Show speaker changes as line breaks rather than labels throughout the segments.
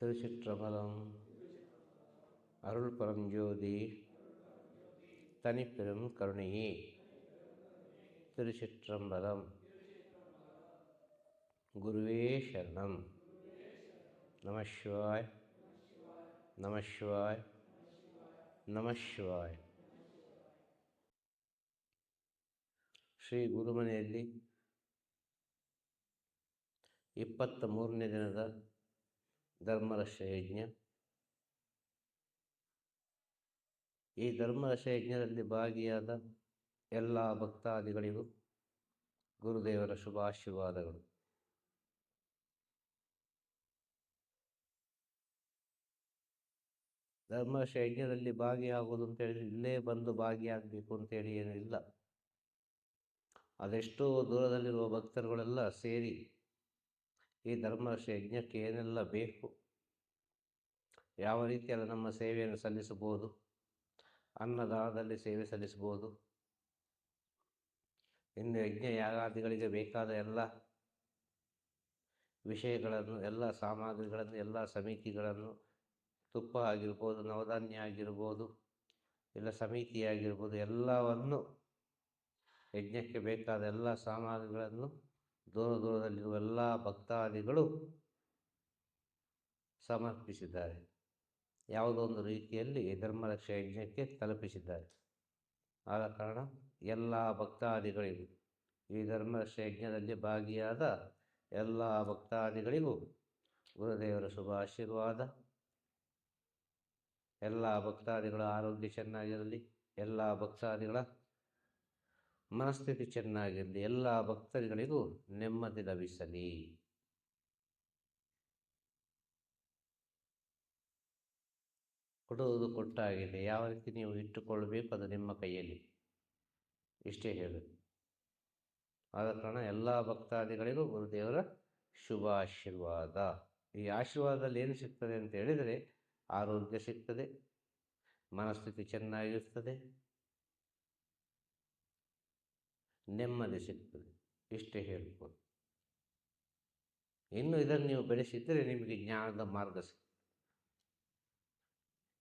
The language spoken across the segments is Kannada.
திருச்சிற்றம்பலம் அருள் பரஞ்சோதி தனிப்பெரும் கருணையே திருச்சிற்றம்பலம் குருவே சரணம் நமசிவாய் நமசிவாய் ನಮಃಶಿವಾಯ ಶ್ರೀ ಗುರುಮನೆಯಲ್ಲಿ ಇಪ್ಪತ್ತ ಮೂರನೇ ದಿನದ ಧರ್ಮರಕ್ಷ ಯಜ್ಞ ಈ ಧರ್ಮರಸಯಜ್ಞದಲ್ಲಿ ಭಾಗಿಯಾದ ಎಲ್ಲ ಭಕ್ತಾದಿಗಳಿಗೂ ಗುರುದೇವರ ಶುಭಾಶೀರ್ವಾದಗಳು. ಧರ್ಮರಕ್ಷ ಭಾಗಿಯಾಗೋದು ಭಾಗಿಯಾಗುವುದು ಅಂತ ಹೇಳಿದ್ರೆ ಇಲ್ಲೇ ಬಂದು ಭಾಗಿಯಾಗಬೇಕು ಅಂತೇಳಿ ಏನೂ ಇಲ್ಲ. ಅದೆಷ್ಟೋ ದೂರದಲ್ಲಿರುವ ಭಕ್ತರುಗಳೆಲ್ಲ ಸೇರಿ ಈ ಧರ್ಮರಕ್ಷ ಯಜ್ಞಕ್ಕೆ ಏನೆಲ್ಲ ಬೇಕು? ಯಾವ ರೀತಿಯಲ್ಲಿ ನಮ್ಮ ಸೇವೆಯನ್ನು ಸಲ್ಲಿಸಬಹುದು? ಅನ್ನದಾನದಲ್ಲಿ ಸೇವೆ ಸಲ್ಲಿಸಬಹುದು? ಇನ್ನು ಯಜ್ಞ ಯಾಗಾದಿಗಳಿಗೆ ಬೇಕಾದ ಎಲ್ಲ ವಿಷಯಗಳನ್ನು, ಎಲ್ಲ ಸಾಮಗ್ರಿಗಳನ್ನು, ಎಲ್ಲ ಸಮಿತಿಗಳನ್ನು, ತುಪ್ಪ ಆಗಿರ್ಬೋದು, ನವಧಾನ್ಯ ಆಗಿರ್ಬೋದು, ಇಲ್ಲ ಸಮಿತಿ ಆಗಿರ್ಬೋದು, ಎಲ್ಲವನ್ನು ಯಜ್ಞಕ್ಕೆ ಬೇಕಾದ ಎಲ್ಲ ಸಾಮಗ್ರಿಗಳನ್ನು ದೂರ ದೂರದಲ್ಲಿರುವ ಎಲ್ಲ ಭಕ್ತಾದಿಗಳು ಸಮರ್ಪಿಸಿದ್ದಾರೆ. ಯಾವುದೋ ಒಂದು ರೀತಿಯಲ್ಲಿ ಧರ್ಮರಕ್ಷ ಯಜ್ಞಕ್ಕೆ ತಲುಪಿಸಿದ್ದಾರೆ. ಆದ ಕಾರಣ ಎಲ್ಲ ಭಕ್ತಾದಿಗಳಿಗೂ ಈ ಧರ್ಮರಕ್ಷ ಯಜ್ಞದಲ್ಲಿ ಭಾಗಿಯಾದ ಎಲ್ಲ ಭಕ್ತಾದಿಗಳಿಗೂ ಗುರುದೇವರ ಶುಭ ಆಶೀರ್ವಾದ. ಎಲ್ಲ ಭಕ್ತಾದಿಗಳ ಆರೋಗ್ಯ ಚೆನ್ನಾಗಿರಲಿ. ಎಲ್ಲ ಭಕ್ತಾದಿಗಳ ಮನಸ್ಥಿತಿ ಚೆನ್ನಾಗಿರಲಿ, ಎಲ್ಲ ಭಕ್ತರುಗಳಿಗೂ ನೆಮ್ಮದಿ ಲಭಿಸಲಿ. ಕೊಡುವುದು ಕೊಟ್ಟಾಗಿದೆ. ಯಾವ ರೀತಿ ನೀವು ಇಟ್ಟುಕೊಳ್ಳಬೇಕು ಅದು ನಿಮ್ಮ ಕೈಯಲ್ಲಿ. ಇಷ್ಟೇ ಹೇಳು ಆದ ಕಾರಣ ಎಲ್ಲ ಭಕ್ತಾದಿಗಳಿಗೂ ಗುರುದೇವರ ಶುಭ ಆಶೀರ್ವಾದ. ಈ ಆಶೀರ್ವಾದದಲ್ಲಿ ಏನು ಸಿಗ್ತದೆ ಅಂತ ಹೇಳಿದರೆ ಆರೋಗ್ಯ ಸಿಗ್ತದೆ, ಮನಸ್ಥಿತಿ ಚೆನ್ನಾಗಿರ್ತದೆ. ನೆಮ್ಮದಿ ಸಿಗ್ತದೆ. ಇಷ್ಟೇ ಹೇಳ್ಬೋದು. ಇನ್ನು ಇದನ್ನು ನೀವು ಬೆಳೆಸಿದರೆ ನಿಮಗೆ ಜ್ಞಾನದ ಮಾರ್ಗ ಸಿಗ್ತದೆ.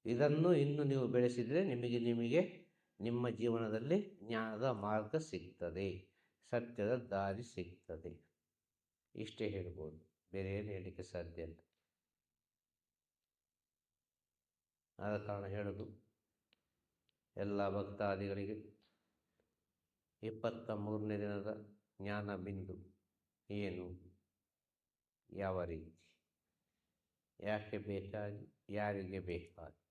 ಇದನ್ನು ಇನ್ನು ನೀವು ಬೆಳೆಸಿದರೆ ನಿಮಗೆ ನಿಮಗೆ ನಿಮ್ಮ ಜೀವನದಲ್ಲಿ ಜ್ಞಾನದ ಮಾರ್ಗ ಸಿಗ್ತದೆ. ಸತ್ಯದ ದಾರಿ ಸಿಗ್ತದೆ. ಇಷ್ಟೇ ಹೇಳ್ಬೋದು. ಬೇರೆ ಏನು ಹೇಳಲಿಕ್ಕೆ ಸಾಧ್ಯ ಇಲ್ಲ. ಆದ ಕಾರಣ ಹೇಳೋದು ಎಲ್ಲ ಭಕ್ತಾದಿಗಳಿಗೆ ಇಪ್ಪತ್ತ ಮೂರನೇ ದಿನದ ಜ್ಞಾನ ಬಿಂದು ಏನು? ಯಾವ ರೀತಿ? ಯಾಕೆ ಬೇಕಾಗಿ, ಯಾರಿಗೆ ಬೇಕಾಗಿ?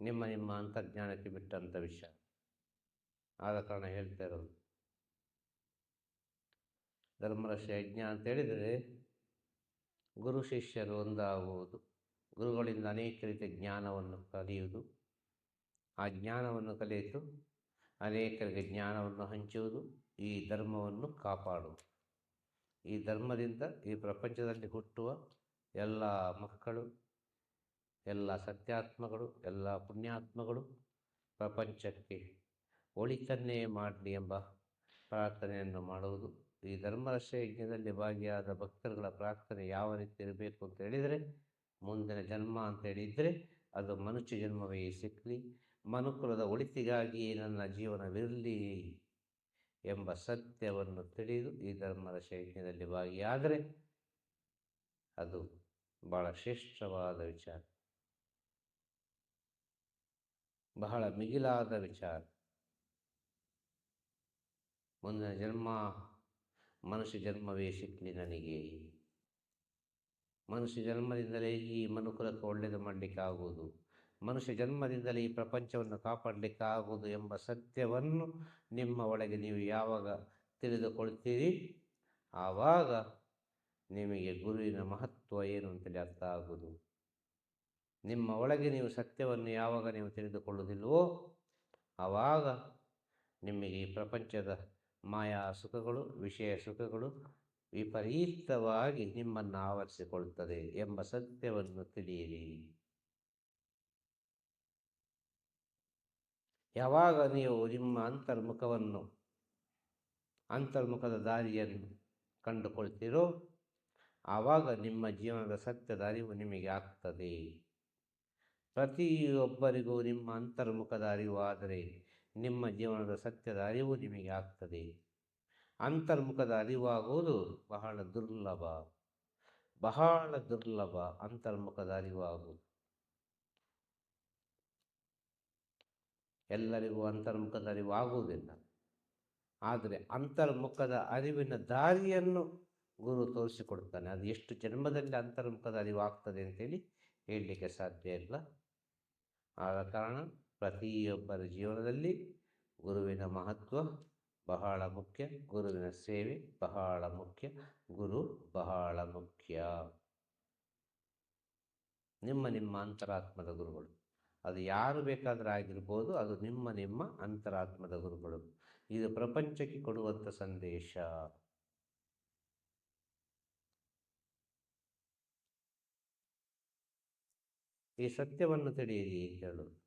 ನಿಮ್ಮ ನಿಮ್ಮ ಅಂತರ್ಜ್ಞಾನಕ್ಕೆ ಬಿಟ್ಟಂಥ ವಿಷಯ. ಆದ ಕಾರಣ ಹೇಳ್ತಾ ಇರೋದು. ಧರ್ಮರಕ್ಷ ಯಜ್ಞ ಅಂತ ಹೇಳಿದರೆ ಗುರು ಶಿಷ್ಯರು ಒಂದಾಗುವುದು. ಗುರುಗಳಿಂದ ಅನೇಕ ರೀತಿಯ ಜ್ಞಾನವನ್ನು ಕಲಿಯುವುದು. ಆ ಜ್ಞಾನವನ್ನು ಕಲಿಯಿತು ಅನೇಕರಿಗೆ ಜ್ಞಾನವನ್ನು ಹಂಚುವುದು, ಈ ಧರ್ಮವನ್ನು ಕಾಪಾಡುವುದು. ಈ ಧರ್ಮದಿಂದ ಈ ಪ್ರಪಂಚದಲ್ಲಿ ಹುಟ್ಟುವ ಎಲ್ಲ ಮಕ್ಕಳು, ಎಲ್ಲ ಸತ್ಯಾತ್ಮಗಳು, ಎಲ್ಲ ಪುಣ್ಯಾತ್ಮಗಳು ಪ್ರಪಂಚಕ್ಕೆ ಒಳಿತನ್ನೇ ಮಾಡಲಿ ಎಂಬ ಪ್ರಾರ್ಥನೆಯನ್ನು ಮಾಡುವುದು. ಈ ಧರ್ಮರಕ್ಷ ಯಜ್ಞದಲ್ಲಿ ಭಾಗಿಯಾದ ಭಕ್ತರುಗಳ ಪ್ರಾರ್ಥನೆ ಯಾವ ರೀತಿ ಇರಬೇಕು ಅಂತ ಹೇಳಿದರೆ, ಮುಂದಿನ ಜನ್ಮ ಅಂತ ಹೇಳಿದರೆ, ಅದು ಮನುಷ್ಯ ಜನ್ಮವೇ ಸಿಕ್ಕಲಿ ಮನುಕುಲದ ಒಳಿತಿಗಾಗಿ ನನ್ನ ಜೀವನವಿರಲಿ ಎಂಬ ಸತ್ಯವನ್ನು ತಿಳಿದು ಈ ಧರ್ಮದ ಶೈಲಿಯಲ್ಲಿ ಭಾಗಿಯಾದರೆ ಅದು ಬಹಳ ಶ್ರೇಷ್ಠವಾದ ವಿಚಾರ. ಬಹಳ ಮಿಗಿಲಾದ ವಿಚಾರ. ಮುಂದಿನ ಜನ್ಮ, ಮನುಷ್ಯ ಜನ್ಮವೇ ಸಿಕ್ಕಲಿ ನನಗೆ. ಮನುಷ್ಯ ಜನ್ಮದಿಂದಲೇ ಈ ಮನುಕುಲಕ್ಕೆ ಒಳ್ಳೆಯದು ಮಾಡಲಿಕ್ಕೆ ಆಗುವುದು. ಮನುಷ್ಯ ಜನ್ಮದಿಂದಲೇ ಈ ಪ್ರಪಂಚವನ್ನು ಕಾಪಾಡಲಿಕ್ಕಾಗುವುದು ಎಂಬ ಸತ್ಯವನ್ನು ನಿಮ್ಮ ಒಳಗೆ ನೀವು ಯಾವಾಗ ತಿಳಿದುಕೊಳ್ತೀರಿ ಆವಾಗ ನಿಮಗೆ ಗುರುವಿನ ಮಹತ್ವ ಏನು ಅಂತೇಳಿ ಅರ್ಥ ಆಗುವುದು. ನಿಮ್ಮ ಒಳಗೆ ನೀವು ಸತ್ಯವನ್ನು ಯಾವಾಗ ನೀವು ತಿಳಿದುಕೊಳ್ಳುವುದಿಲ್ಲವೋ, ಆವಾಗ ನಿಮಗೆ ಈ ಪ್ರಪಂಚದ ಮಾಯಾ ಸುಖಗಳು, ವಿಷಯ ಸುಖಗಳು ವಿಪರೀತವಾಗಿ ನಿಮ್ಮನ್ನು ಆವರಿಸಿಕೊಳ್ಳುತ್ತದೆ ಎಂಬ ಸತ್ಯವನ್ನು ತಿಳಿಯಿರಿ. ಯಾವಾಗ ನೀವು ನಿಮ್ಮ ಅಂತರ್ಮುಖವನ್ನು, ಅಂತರ್ಮುಖದ ದಾರಿಯನ್ನು ಕಂಡುಕೊಳ್ತೀರೋ, ಆವಾಗ ನಿಮ್ಮ ಜೀವನದ ಸತ್ಯದ ಅರಿವು ನಿಮಗೆ ಆಗ್ತದೆ. ಪ್ರತಿಯೊಬ್ಬರಿಗೂ ನಿಮ್ಮ ಅಂತರ್ಮುಖದ ಅರಿವು ಆದರೆ ನಿಮ್ಮ ಜೀವನದ ಸತ್ಯದ ಅರಿವು ನಿಮಗೆ ಆಗ್ತದೆ. ಅಂತರ್ಮುಖದ ಅರಿವಾಗುವುದು ಬಹಳ ದುರ್ಲಭ. ಬಹಳ ದುರ್ಲಭ ಅಂತರ್ಮುಖದ ಅರಿವಾಗುವುದು ಎಲ್ಲರಿಗೂ ಅಂತರ್ಮುಖದ ಅರಿವಾಗುವುದಿಲ್ಲ ಆದರೆ ಅಂತರ್ಮುಖದ ಅರಿವಿನ ದಾರಿಯನ್ನು ಗುರು ತೋರಿಸಿಕೊಡ್ತಾನೆ ಅದು ಎಷ್ಟು ಜನ್ಮದಲ್ಲಿ ಅಂತರ್ಮುಖದ ಅರಿವು ಆಗ್ತದೆ ಅಂತೇಳಿ ಹೇಳಲಿಕ್ಕೆ ಸಾಧ್ಯ ಇಲ್ಲ. ಆದ ಕಾರಣ ಪ್ರತಿಯೊಬ್ಬರ ಜೀವನದಲ್ಲಿ ಗುರುವಿನ ಮಹತ್ವ ಬಹಳ ಮುಖ್ಯ, ಗುರುವಿನ ಸೇವೆ ಬಹಳ ಮುಖ್ಯ, ಗುರು ಬಹಳ ಮುಖ್ಯ. ನಿಮ್ಮ ನಿಮ್ಮ ಅಂತರಾತ್ಮದ ಗುರುಗಳು. ಅದು ಯಾರು ಬೇಕಾದರೂ ಆಗಿರ್ಬೋದು, ಅದು ನಿಮ್ಮ ನಿಮ್ಮ ಅಂತರಾತ್ಮದ ಗುರುಗಳು. ಇದು ಪ್ರಪಂಚಕ್ಕೆ ಕೊಡುವಂಥ ಸಂದೇಶ. ಈ ಸತ್ಯವನ್ನು ತಿಳಿಯಿರಿ ಹೇಳು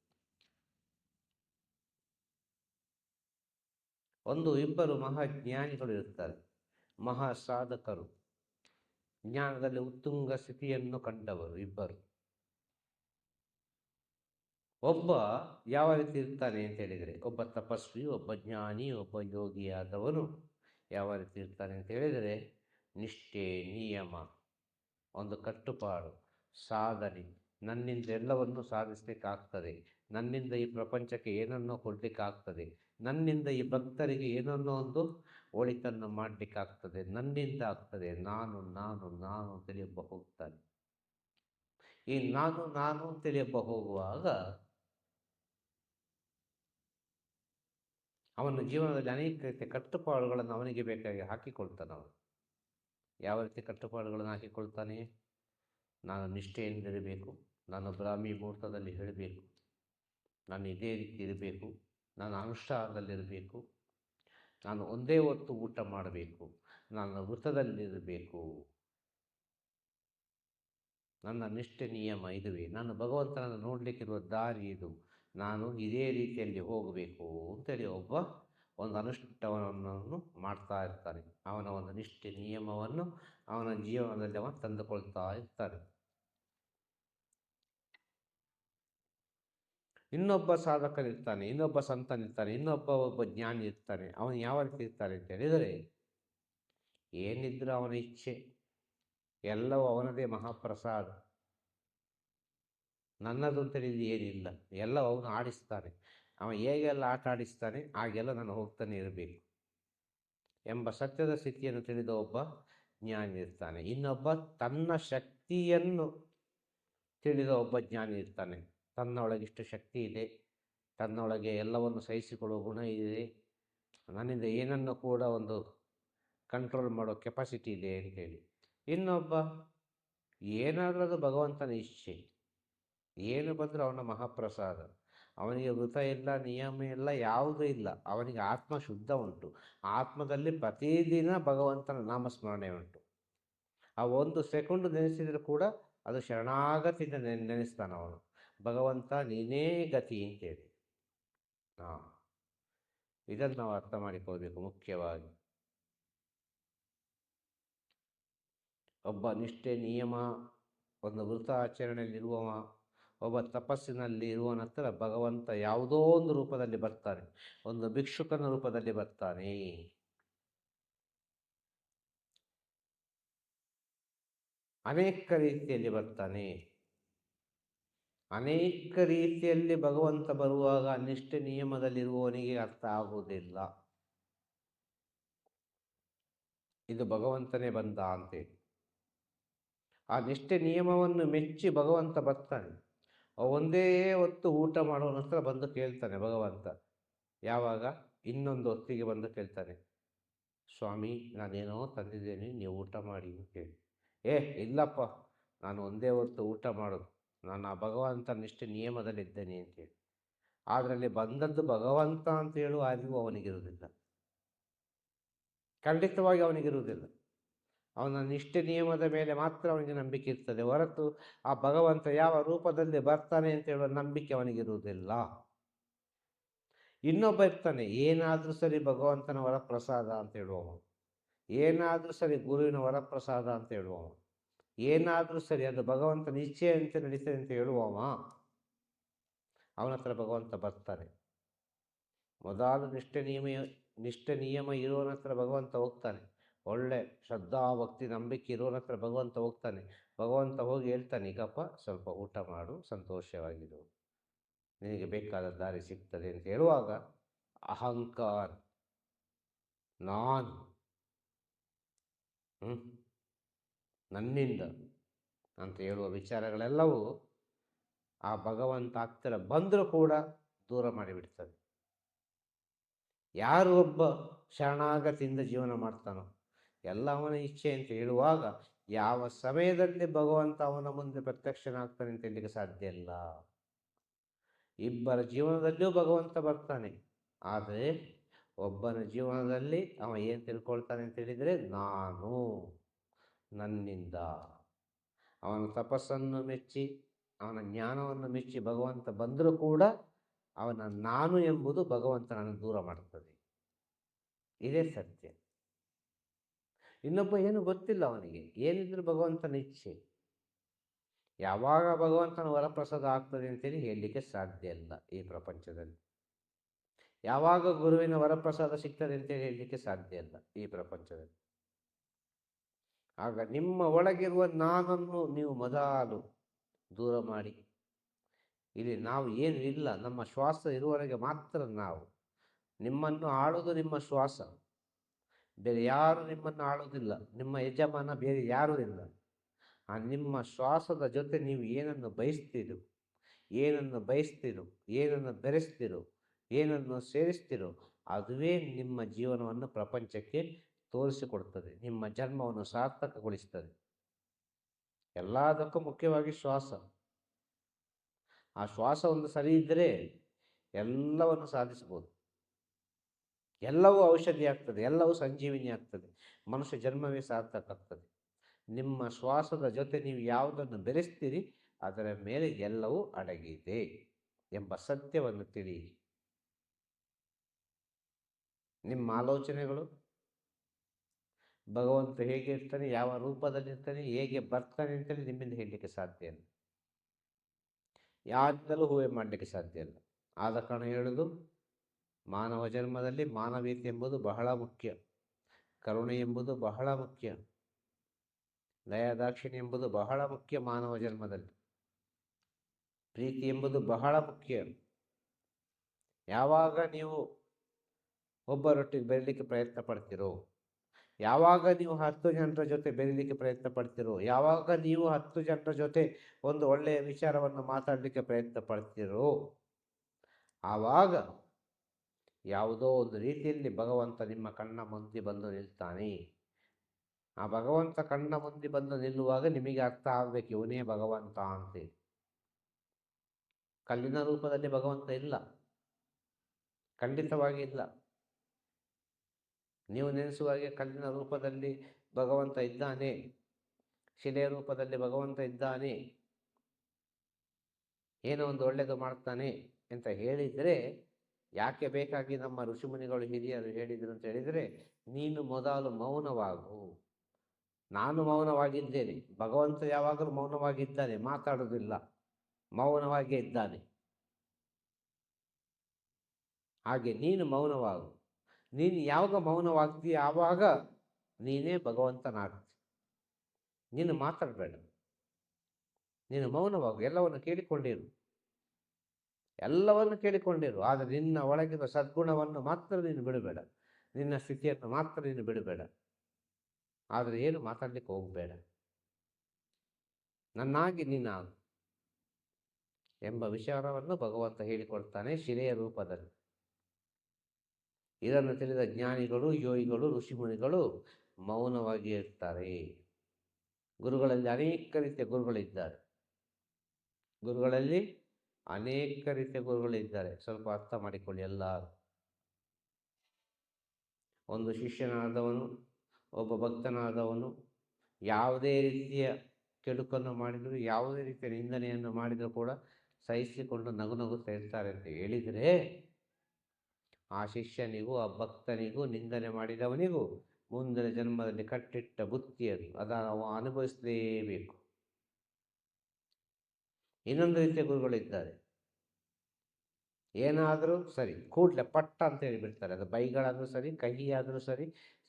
ಒಂದು, ಇಬ್ಬರು ಮಹಾಜ್ಞಾನಿಗಳು ಇರ್ತಾರೆ. ಮಹಾ ಸಾಧಕರು. ಜ್ಞಾನದಲ್ಲಿ ಉತ್ತುಂಗ ಸ್ಥಿತಿಯನ್ನು ಕಂಡವರು ಇಬ್ಬರು. ಒಬ್ಬ ಯಾವ ರೀತಿ ಇರ್ತಾನೆ ಅಂತ ಹೇಳಿದರೆ, ಒಬ್ಬ ತಪಸ್ವಿ, ಒಬ್ಬ ಜ್ಞಾನಿ, ಒಬ್ಬ ಯೋಗಿಯಾದವನು ಯಾವ ರೀತಿ ಇರ್ತಾನೆ ಅಂತ ಹೇಳಿದರೆ, ನಿಷ್ಠೆ, ನಿಯಮ, ಒಂದು ಕಟ್ಟುಪಾಡು, ಸಾಧನೆ, ನನ್ನಿಂದ ಎಲ್ಲವನ್ನು ಸಾಧಿಸಲಿಕ್ಕಾಗ್ತದೆ. ನನ್ನಿಂದ ಈ ಪ್ರಪಂಚಕ್ಕೆ ಏನನ್ನೋ ಕೊಡಲಿಕ್ಕಾಗ್ತದೆ. ನನ್ನಿಂದ ಈ ಭಕ್ತರಿಗೆ ಏನನ್ನೋ ಒಂದು ಒಳಿತನ್ನು ಮಾಡಲಿಕ್ಕಾಗ್ತದೆ. ನನ್ನಿಂದ ಆಗ್ತದೆ. ನಾನು ನಾನು ನಾನು ತಿಳಿಯಬಹುದು ಈ ನಾನು ನಾನು ತಿಳಿಯಬಹುದು ಹೋಗುವಾಗ ಅವನ ಜೀವನದಲ್ಲಿ ಅನೇಕ ರೀತಿಯ ಕಟ್ಟುಪಾಡುಗಳನ್ನು ಅವನಿಗೆ ಬೇಕಾಗಿ ಹಾಕಿಕೊಳ್ತಾನೆ ಅವನು. ಯಾವ ರೀತಿ ಕಟ್ಟುಪಾಡುಗಳನ್ನು ಹಾಕಿಕೊಳ್ತಾನೆ? ನಾನು ನಿಷ್ಠೆಯಿಂದಿರಬೇಕು. ನಾನು ಬ್ರಾಹ್ಮಿ ಮುಹೂರ್ತದಲ್ಲಿ ಹೇಳಬೇಕು. ನಾನು ಇದೇ ರೀತಿ ಇರಬೇಕು. ನಾನು ಅನುಷ್ಠಾನದಲ್ಲಿರಬೇಕು. ನಾನು ಒಂದೇ ಹೊತ್ತು ಊಟ ಮಾಡಬೇಕು. ನಾನು ವೃತ್ತದಲ್ಲಿರಬೇಕು. ನನ್ನ ನಿಷ್ಠೆ ನಿಯಮ ಇದುವೆ. ನಾನು ಭಗವಂತನನ್ನು ನೋಡಲಿಕ್ಕಿರುವ ದಾರಿ ಇದು. ನಾನು ಇದೇ ರೀತಿಯಲ್ಲಿ ಹೋಗಬೇಕು ಅಂತೇಳಿ ಒಬ್ಬ ಒಂದು ಅನುಷ್ಠಾನವನ್ನು ಮಾಡ್ತಾ ಇರ್ತಾನೆ. ಅವನ ಒಂದು ನಿಷ್ಠೆ, ನಿಯಮವನ್ನು ಅವನ ಜೀವನದಲ್ಲಿ ಅವನು ತಂದುಕೊಳ್ತಾ ಇರ್ತಾನೆ. ಇನ್ನೊಬ್ಬ ಸಾಧಕನಿರ್ತಾನೆ, ಇನ್ನೊಬ್ಬ ಸಂತನಿರ್ತಾನೆ, ಇನ್ನೊಬ್ಬ ಒಬ್ಬ ಜ್ಞಾನಿ ಇರ್ತಾನೆ ಅವನು ಯಾವ ರೀತಿ ಇರ್ತಾನೆ ಅಂತ ಹೇಳಿದರೆ, ಏನಿದ್ರೂ ಅವನ ಇಚ್ಛೆ, ಎಲ್ಲವೂ ಅವನದೇ ಮಹಾಪ್ರಸಾದ. ನನ್ನದು ಅಂತೇಳಿ ಏನಿಲ್ಲ. ಎಲ್ಲ ಅವನು ಆಡಿಸ್ತಾನೆ ಅವ ಹೇಗೆಲ್ಲ ಆಟ ಆಡಿಸ್ತಾನೆ ಹಾಗೆಲ್ಲ ನಾನು ಹೋಗ್ತಾನೆ ಇರಬೇಕು. ಎಂಬ ಸತ್ಯದ ಸ್ಥಿತಿಯನ್ನು ತಿಳಿದ ಒಬ್ಬ ಜ್ಞಾನಿ ಇರ್ತಾನೆ ಇನ್ನೊಬ್ಬ ತನ್ನ ಶಕ್ತಿಯನ್ನು ತಿಳಿದ ಒಬ್ಬ ಜ್ಞಾನಿ ಇರ್ತಾನೆ ತನ್ನೊಳಗಿಷ್ಟು ಶಕ್ತಿ ಇದೆ ತನ್ನೊಳಗೆ ಎಲ್ಲವನ್ನು ಸಹಿಸಿಕೊಳ್ಳುವ ಗುಣ ಇದೆ ನನ್ನಿಂದ ಏನನ್ನು ಕೂಡ ಒಂದು ಕಂಟ್ರೋಲ್ ಮಾಡೋ ಕೆಪಾಸಿಟಿ ಇದೆ ಅಂತೇಳಿ. ಇನ್ನೊಬ್ಬ ಏನಾದರೂ ಭಗವಂತನ ಇಚ್ಛೆ. ಏನು ಬಂದರೂ ಅವನ ಮಹಾಪ್ರಸಾದ. ಅವನಿಗೆ ವೃತ ಇಲ್ಲ ನಿಯಮ ಇಲ್ಲ ಯಾವುದೂ ಇಲ್ಲ. ಅವನಿಗೆ ಆತ್ಮ ಶುದ್ಧ ಉಂಟು. ಆತ್ಮದಲ್ಲಿ ಪ್ರತಿದಿನ ಭಗವಂತನ ನಾಮಸ್ಮರಣೆ ಉಂಟು. ಆ ಒಂದು ಸೆಕೆಂಡ್ ನೆನೆಸಿದರೂ ಕೂಡ ಅದು ಶರಣಾಗತಿಯಿಂದ ನೆನೆ ನೆನೆಸ್ತಾನ ಅವನು. ಭಗವಂತ ನೀನೇ ಗತಿ ಅಂತೇಳಿ. ಹಾಂ. ಇದನ್ನು ನಾವು ಅರ್ಥ ಮಾಡಿಕೊಳ್ಬೇಕು ಮುಖ್ಯವಾಗಿ. ಒಬ್ಬ ನಿಷ್ಠೆ ನಿಯಮ ಒಂದು ವೃತ ಆಚರಣೆಯಲ್ಲಿರುವವ ಒಬ್ಬ ತಪಸ್ಸಿನಲ್ಲಿ ಇರುವ ನಂತರ ಭಗವಂತ ಯಾವುದೋ ಒಂದು ರೂಪದಲ್ಲಿ ಬರ್ತಾನೆ. ಒಂದು ಭಿಕ್ಷುಕನ ರೂಪದಲ್ಲಿ ಬರ್ತಾನೆ. ಅನೇಕ ರೀತಿಯಲ್ಲಿ ಬರ್ತಾನೆ. ಅನೇಕ ರೀತಿಯಲ್ಲಿ ಭಗವಂತ ಬರುವಾಗ ನಿಷ್ಠೆ ನಿಯಮದಲ್ಲಿರುವವನಿಗೆ ಅರ್ಥ ಆಗುವುದಿಲ್ಲ. ಇದು ಭಗವಂತನೇ ಬಂದ ಅಂತೇಳಿ ಆ ನಿಷ್ಠೆ ನಿಯಮವನ್ನು ಮೆಚ್ಚಿ ಭಗವಂತ ಬರ್ತಾನೆ. ಒಂದೇ ಹೊತ್ತು ಊಟ ಮಾಡುವ ನಂತರ ಬಂದು ಕೇಳ್ತಾನೆ ಭಗವಂತ. ಯಾವಾಗ? ಇನ್ನೊಂದು ಹೊತ್ತಿಗೆ ಬಂದು ಕೇಳ್ತಾನೆ. ಸ್ವಾಮಿ ನಾನೇನೋ ತಂದಿದ್ದೇನೆ ನೀವು ಊಟ ಮಾಡಿ ಅಂತೇಳಿ ಏ ಇಲ್ಲಪ್ಪ ನಾನು ಒಂದೇ ಹೊತ್ತು ಊಟ ಮಾಡೋದು. ನಾನು ಆ ಭಗವಂತ ನಿಷ್ಠೆ ನಿಯಮದಲ್ಲಿದ್ದೇನೆ ಅಂತೇಳಿ ಅದರಲ್ಲಿ ಬಂದದ್ದು ಭಗವಂತ ಅಂತ ಹೇಳುವ ಅರಿವು ಅವನಿಗಿರುವುದಿಲ್ಲ. ಖಂಡಿತವಾಗಿ ಅವನಿಗಿರುವುದಿಲ್ಲ. ಅವನ ನಿಷ್ಠೆ ನಿಯಮದ ಮೇಲೆ ಮಾತ್ರ ಅವನಿಗೆ ನಂಬಿಕೆ ಇರ್ತದೆ. ಹೊರತು ಆ ಭಗವಂತ ಯಾವ ರೂಪದಲ್ಲಿ ಬರ್ತಾನೆ ಅಂತ ಹೇಳುವ ನಂಬಿಕೆ ಅವನಿಗಿರುವುದಿಲ್ಲ. ಇನ್ನೊಬ್ಬ ಇರ್ತಾನೆ, ಏನಾದರೂ ಸರಿ ಭಗವಂತನ ವರಪ್ರಸಾದ ಅಂತ ಹೇಳುವವನು. ಏನಾದರೂ ಸರಿ ಗುರುವಿನ ವರಪ್ರಸಾದ ಅಂತ ಹೇಳುವವನು. ಏನಾದರೂ ಸರಿ ಅದು ಭಗವಂತನ ಇಚ್ಛೆ ಅಂತ ನಡೀತದೆ ಅಂತ ಹೇಳುವವ, ಅವನ ಹತ್ರ ಭಗವಂತ ಬರ್ತಾನೆ ಮೊದಲು ನಿಷ್ಠೆ ನಿಯಮ ನಿಷ್ಠೆ ನಿಯಮ ಇರೋನ ಹತ್ರ ಭಗವಂತ ಹೋಗ್ತಾನೆ. ಒಳ್ಳೆ ಶ್ರದ್ಧಾ, ಭಕ್ತಿ, ನಂಬಿಕೆ ಇರೋನ ಹತ್ರ ಭಗವಂತ ಹೋಗ್ತಾನೆ. ಭಗವಂತ ಹೋಗಿ ಹೇಳ್ತಾನೆ, ಈಗಪ್ಪ, ಸ್ವಲ್ಪ ಊಟ ಮಾಡು, ಸಂತೋಷವಾಗಿರು. ನಿನಗೆ ಬೇಕಾದ ದಾರಿ ಸಿಗ್ತದೆ ಅಂತ ಹೇಳುವಾಗ ಅಹಂಕಾರ. ನಾನು? ನನ್ನಿಂದ ಅಂತ ಹೇಳುವ ವಿಚಾರಗಳೆಲ್ಲವೂ ಆ ಭಗವಂತ ಹತ್ತಿರ ಬಂದರೂ ಕೂಡ ದೂರ ಮಾಡಿಬಿಡ್ತದೆ. ಯಾರು ಒಬ್ಬ ಶರಣಾಗತಿಯಿಂದ ಜೀವನ ಮಾಡ್ತಾನೋ ಎಲ್ಲ ಅವನ ಇಚ್ಛೆ ಅಂತ ಹೇಳುವಾಗ ಯಾವ ಸಮಯದಲ್ಲಿ ಭಗವಂತ ಅವನ ಮುಂದೆ ಪ್ರತ್ಯಕ್ಷನಾಗ್ತಾನೆ ಅಂತ ಹೇಳಲಿಕ್ಕೆ ಸಾಧ್ಯ ಇಲ್ಲ. ಇಬ್ಬರ ಜೀವನದಲ್ಲಿಯೂ ಭಗವಂತ ಬರ್ತಾನೆ. ಆದರೆ ಒಬ್ಬನ ಜೀವನದಲ್ಲಿ ಅವ ಏನು ತಿಳ್ಕೊಳ್ತಾನೆ ಅಂತ ಹೇಳಿದರೆ, ನಾನು ನನ್ನಿಂದ. ಅವನ ತಪಸ್ಸನ್ನು ಮೆಚ್ಚಿ, ಅವನ ಜ್ಞಾನವನ್ನು ಮೆಚ್ಚಿ ಭಗವಂತ ಬಂದರೂ ಕೂಡ ಅವನ ನಾನು ಎಂಬುದು ಭಗವಂತನನ್ನು ದೂರ ಮಾಡ್ತದೆ. ಇದೇ ಸತ್ಯ. ಇನ್ನೊಬ್ಬ ಏನು ಗೊತ್ತಿಲ್ಲ ಅವನಿಗೆ. ಏನಿದ್ರು ಭಗವಂತನ ಇಚ್ಛೆ. ಯಾವಾಗ ಭಗವಂತನ ವರಪ್ರಸಾದ ಆಗ್ತದೆ ಅಂತೇಳಿ ಹೇಳಲಿಕ್ಕೆ ಸಾಧ್ಯ ಇಲ್ಲ ಈ ಪ್ರಪಂಚದಲ್ಲಿ. ಯಾವಾಗ ಗುರುವಿನ ವರಪ್ರಸಾದ ಸಿಗ್ತದೆ ಅಂತೇಳಿ ಹೇಳಲಿಕ್ಕೆ ಸಾಧ್ಯ ಇಲ್ಲ ಈ ಪ್ರಪಂಚದಲ್ಲಿ. ಆಗ ನಿಮ್ಮ ಒಳಗಿರುವ ನಾನನ್ನು ನೀವು ಮೊದಲು ದೂರ ಮಾಡಿ. ಇಲ್ಲಿ ನಾವು ಏನು ಇಲ್ಲ ನಮ್ಮ ಶ್ವಾಸ ಇರುವವರೆಗೆ ಮಾತ್ರ ನಾವು. ನಿಮ್ಮನ್ನು ಆಳೋದು ನಿಮ್ಮ ಶ್ವಾಸ. ಬೇರೆ ಯಾರು ನಿಮ್ಮನ್ನು ಆಳೋದಿಲ್ಲ ನಿಮ್ಮ ಯಜಮಾನ ಬೇರೆ ಯಾರೂ ಇಲ್ಲ. ಆ ನಿಮ್ಮ ಶ್ವಾಸದ ಜೊತೆ ನೀವು ಏನನ್ನು ಬಯಸ್ತೀರೋ ಏನನ್ನು ಬಯಸ್ತೀರೋ, ಏನನ್ನು ಬೆರೆಸ್ತೀರೋ, ಏನನ್ನು ಸೇರಿಸ್ತೀರೋ, ಅದುವೇ ನಿಮ್ಮ ಜೀವನವನ್ನು ಪ್ರಪಂಚಕ್ಕೆ ತೋರಿಸಿಕೊಡ್ತದೆ, ನಿಮ್ಮ ಜನ್ಮವನ್ನು ಸಾರ್ಥಕಗೊಳಿಸ್ತದೆ. ಎಲ್ಲದಕ್ಕೂ ಮುಖ್ಯವಾಗಿ ಶ್ವಾಸ. ಆ ಶ್ವಾಸವನ್ನು ಸರಿ ಇದ್ದರೆ ಎಲ್ಲವನ್ನು ಸಾಧಿಸಬಹುದು. ಎಲ್ಲವೂ ಔಷಧಿ ಆಗ್ತದೆ, ಎಲ್ಲವೂ ಸಂಜೀವಿನಿ ಆಗ್ತದೆ. ಮನುಷ್ಯ ಜನ್ಮವೇ ಸಾರ್ಥಕ ಆಗ್ತದೆ ನಿಮ್ಮ ಶ್ವಾಸದ ಜೊತೆ ನೀವು ಯಾವುದನ್ನು ಬೆರೆಸ್ತೀರಿ, ಅದರ ಮೇಲೆ ಎಲ್ಲವೂ ಅಡಗಿದೆ ಎಂಬ ಸತ್ಯವನ್ನು ತಿಳಿಯಿರಿ. ನಿಮ್ಮ ಆಲೋಚನೆಗಳು? ಭಗವಂತ ಹೇಗೆ ಇರ್ತಾನೆ, ಯಾವ ರೂಪದಲ್ಲಿ ಇರ್ತಾನೆ, ಹೇಗೆ ಬರ್ತಾನೆ ಅಂತೇಳಿ ನಿಮ್ಮಿಂದ ಹೇಳಲಿಕ್ಕೆ ಸಾಧ್ಯ ಇಲ್ಲ. ಯಾರಿಂದಲೂ ಹೂವೆ ಮಾಡಲಿಕ್ಕೆ ಸಾಧ್ಯ ಇಲ್ಲ. ಆದ ಕಾರಣ ಹೇಳುದು ಮಾನವ ಜನ್ಮದಲ್ಲಿ ಮಾನವೀಯತೆ ಎಂಬುದು ಬಹಳ ಮುಖ್ಯ. ಕರುಣೆ ಎಂಬುದು ಬಹಳ ಮುಖ್ಯ. ದಯಾದಾಕ್ಷಿಣ್ಯ ಎಂಬುದು ಬಹಳ ಮುಖ್ಯ ಮಾನವ ಜನ್ಮದಲ್ಲಿ. ಪ್ರೀತಿ ಎಂಬುದು ಬಹಳ ಮುಖ್ಯ. ಯಾವಾಗ ನೀವು ಒಬ್ಬರೊಟ್ಟಿಗೆ ಬೆರಲಿಕ್ಕೆ ಪ್ರಯತ್ನ ಪಡ್ತೀರೋ, ಯಾವಾಗ ನೀವು ಹತ್ತು ಜನರ ಜೊತೆ ಬೆರೀಲಿಕ್ಕೆ ಪ್ರಯತ್ನ ಪಡ್ತೀರೋ, ಯಾವಾಗ ನೀವು ಹತ್ತು ಜನರ ಜೊತೆ ಒಂದು ಒಳ್ಳೆಯ ವಿಚಾರವನ್ನು ಮಾತಾಡಲಿಕ್ಕೆ ಪ್ರಯತ್ನ ಪಡ್ತೀರೋ, ಆವಾಗ ಯಾವುದೋ ಒಂದು ರೀತಿಯಲ್ಲಿ ಭಗವಂತ ನಿಮ್ಮ ಕಣ್ಣ ಮುಂದೆ ಬಂದು ನಿಲ್ತಾನೆ. ಆ ಭಗವಂತ ಕಣ್ಣ ಮುಂದೆ ಬಂದು ನಿಲ್ಲುವಾಗ ನಿಮಗೆ ಅರ್ಥ ಆಗಬೇಕು, ಇವನೇ ಭಗವಂತ ಅಂತೇಳಿ ಕಲ್ಲಿನ ರೂಪದಲ್ಲಿ ಭಗವಂತ ಇಲ್ಲ. ಖಂಡಿತವಾಗಿ ಇಲ್ಲ. ನೀವು ನೆನೆಸುವಾಗೆ ಕಲ್ಲಿನ ರೂಪದಲ್ಲಿ ಭಗವಂತ ಇದ್ದಾನೆ. ಶಿಲೆಯ ರೂಪದಲ್ಲಿ ಭಗವಂತ ಇದ್ದಾನೆ. ಏನೋ ಒಂದು ಒಳ್ಳೆಯದು ಮಾಡ್ತಾನೆ ಅಂತ ಹೇಳಿದರೆ ಯಾಕೆ ಬೇಕಾಗಿ ನಮ್ಮ ಋಷಿಮುನಿಗಳು ಹಿರಿಯರು ಹೇಳಿದರು ಅಂತ ಹೇಳಿದರೆ, ನೀನು ಮೊದಲು ಮೌನವಾಗು. ನಾನು ಮೌನವಾಗಿದ್ದೇನೆ. ಭಗವಂತ ಯಾವಾಗಲೂ ಮೌನವಾಗಿದ್ದಾನೆ ಮಾತಾಡೋದಿಲ್ಲ ಮೌನವಾಗಿಯೇ ಇದ್ದಾನೆ. ಹಾಗೆ ನೀನು ಮೌನವಾಗು. ನೀನು ಯಾವಾಗ ಮೌನವಾಗ್ತೀಯ ಆವಾಗ ನೀನೇ ಭಗವಂತನಾಗ್ತಿ. ನೀನು ಮಾತಾಡಬೇಡ. ನೀನು ಮೌನವಾಗು. ಎಲ್ಲವನ್ನು ಕೇಳಿಕೊಂಡಿರು. ಎಲ್ಲವನ್ನು ಕೇಳಿಕೊಂಡಿರು. ಆದರೆ ನಿನ್ನ ಒಳಗಿನ ಸದ್ಗುಣವನ್ನು ಮಾತ್ರ ನೀನು ಬಿಡಬೇಡ. ನಿನ್ನ ಸ್ಥಿತಿಯನ್ನು ಮಾತ್ರ ನೀನು ಬಿಡಬೇಡ. ಆದರೆ ಏನು ಮಾತಾಡ್ಲಿಕ್ಕೆ ಹೋಗಬೇಡ. ನನ್ನಾಗಿ ನೀನಾಗು ಎಂಬ ವಿಚಾರವನ್ನು ಭಗವಂತ ಹೇಳಿಕೊಡ್ತಾನೆ ಶಿಲೆಯ ರೂಪದಲ್ಲಿ. ಇದನ್ನು ತಿಳಿದ ಜ್ಞಾನಿಗಳು ಯೋಗಿಗಳು ಋಷಿಮುನಿಗಳು ಮೌನವಾಗಿ ಇರ್ತಾರೆ. ಗುರುಗಳಲ್ಲಿ ಅನೇಕ ರೀತಿಯ ಗುರುಗಳಿದ್ದಾರೆ. ಗುರುಗಳಲ್ಲಿ ಅನೇಕ ರೀತಿಯ ಗುರುಗಳಿದ್ದಾರೆ ಸ್ವಲ್ಪ ಅರ್ಥ ಮಾಡಿಕೊಳ್ಳಿ ಎಲ್ಲ ಒಂದು ಶಿಷ್ಯನಾದವನು, ಒಬ್ಬ ಭಕ್ತನಾದವನು ಯಾವುದೇ ರೀತಿಯ ಕೆಡುಕನ್ನು ಮಾಡಿದರೂ, ಯಾವುದೇ ರೀತಿಯ ನಿಂದನೆಯನ್ನು ಮಾಡಿದರೂ ಕೂಡ ಸಹಿಸಿಕೊಂಡು ನಗು ನಗುತ್ತಾ ಇರ್ತಾರೆ ಅಂತ ಹೇಳಿದರೆ, ಆ ಶಿಷ್ಯನಿಗೂ, ಆ ಭಕ್ತನಿಗೂ, ನಿಂದನೆ ಮಾಡಿದವನಿಗೂ ಮುಂದಿನ ಜನ್ಮದಲ್ಲಿ ಕಟ್ಟಿಟ್ಟ ಬುತ್ತಿಯನ್ನು ಅದು. ಅದನ್ನು ಅವ ಅನುಭವಿಸಲೇಬೇಕು ಇನ್ನೊಂದು ರೀತಿಯ ಗುರುಗಳಿದ್ದಾರೆ ಏನಾದರೂ ಸರಿ ಕೂಡಲೇ ಪಟ್ಟ ಅಂತ ಹೇಳಿಬಿಡ್ತಾರೆ ಅದು ಬೈಗಳಾದರೂ ಸರಿ ಕಹಿ ಆದರೂ ಸರಿ